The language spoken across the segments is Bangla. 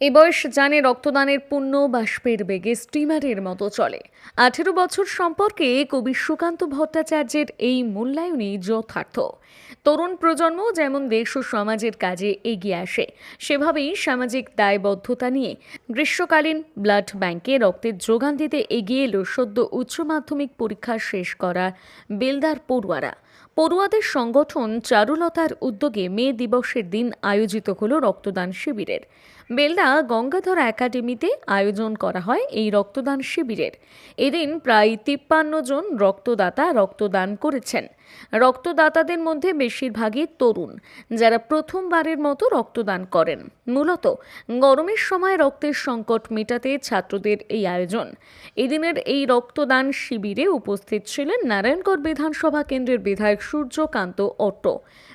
এই বয়স জানে রক্তদানের পুণ্য বাষ্পের বেগে স্টিমারের মতো চলে। আঠেরো বছর সম্পর্কে কবি সুকান্ত ভট্টাচার্যের এই মূল্যায়নই যথার্থ। তরুণ প্রজন্ম যেমন দেশ ও সমাজের কাজে এগিয়ে আসে, সেভাবেই সামাজিক দায়বদ্ধতা নিয়ে গ্রীষ্মকালীন ব্লাড ব্যাংকে রক্তের যোগান দিতে এগিয়ে এলো সদ্য উচ্চ মাধ্যমিক পরীক্ষা শেষ করা বেলদার পড়ুয়ারা। পড়ুয়াদের সংগঠন চারুলতার উদ্যোগে মে দিবসের দিন আয়োজিত হল রক্তদান শিবিরের। বেলদা গঙ্গাধর একাডেমিতে আয়োজন করা হয় এই রক্তদান শিবিরের। এদিন প্রায় তিপ্পান্ন জন রক্তদাতা রক্তদান করেছেন। রক্তদাতাদের মধ্যে বেশিরভাগই তরুণ, যারা প্রথমবারের মতো রক্তদান করেন। মূলত গরমের সময় রক্তের সংকট মেটাতে ছাত্রদের এই আয়োজন। এদিনের এই রক্তদান শিবিরে উপস্থিত ছিলেন নারায়ণগড় বিধানসভা কেন্দ্রের বিধায়ক সূর্যকান্ত অট্ট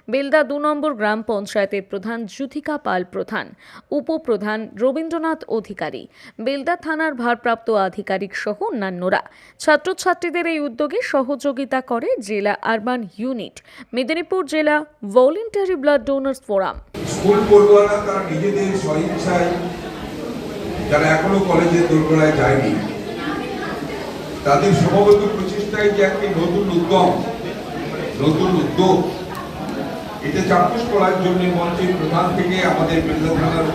বেলদা দু নম্বর গ্রাম পঞ্চায়েতের প্রধান যুথিকা পাল প্রধান, উপপ্রধান রবীন্দ্রনাথ অধিকারী, বেলদা থানার ভারপ্রাপ্ত আধিকারিক সহ অন্যান্যরা। ছাত্রছাত্রীদের এই উদ্যোগে সহযোগিতা করে জেলা আরবান ইউনিট, মেদিনীপুর জেলা voluntary blood donors forum. School পড়ুয়ারা তারা নিজেদের স্বইচ্ছায় যারা এখনও কলেজের দোরগোড়ায় যায়নি, তাদের সমবেত প্রচেষ্টায় যে একটি নতুন উদ্যম, নতুন উদ্যোগ, এটা চাক্ষুষ করার জন্য মঞ্চের প্রধান থেকে আমাদের বেলদা থানার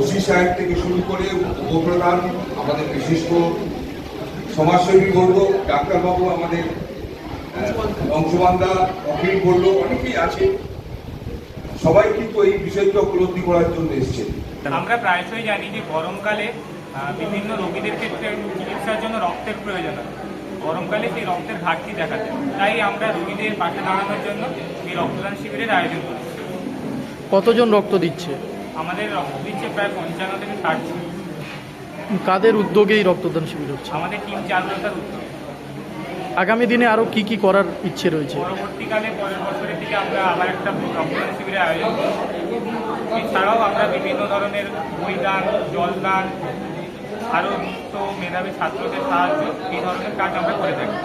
ওসি সাহেব থেকে শুরু করে উপপ্রধান আমাদের বিশিষ্ট সমাজসেবী বলব ডাক্তারবাবু আমাদের অখিল বলল অনেকেই আছে। সবাই কিন্তু এই বিষয়টা উপলব্ধি করার জন্য এসছে। আমরা প্রায়শই জানি যে গরমকালে বিভিন্ন রোগীদের ক্ষেত্রে চিকিৎসার জন্য রক্তের প্রয়োজন হয়। গরমকালে সেই রক্তের ঘাটতি দেখা যায়। তাই আমরা রোগীদের পাশে দাঁড়ানোর জন্য এই রক্তদান শিবিরের আয়োজন করি। কতজন রক্ত দিচ্ছে? আমাদের রক্ত দিচ্ছে প্রায় পঞ্চান্ন থেকে ষাট। কাদের উদ্যোগে এই রক্তদান শিবির হচ্ছে? আমাদের টিম চারুলতার উদ্যোগ। আগামী দিনে আরও কি কি করার ইচ্ছে রয়েছে? পরবর্তীকালে পরের বছরের দিকে আমরা আবার একটা রক্তদান শিবিরের আয়োজন করি এছাড়াও আমরা বিভিন্ন ধরনের বইদান জলদান আরও মুক্ত মেধাবী ছাত্রদের সাহায্য এই ধরনের কাজ আমরা করে থাকি।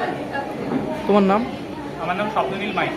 তোমার নাম? আমার নাম স্বপ্নীল মাইক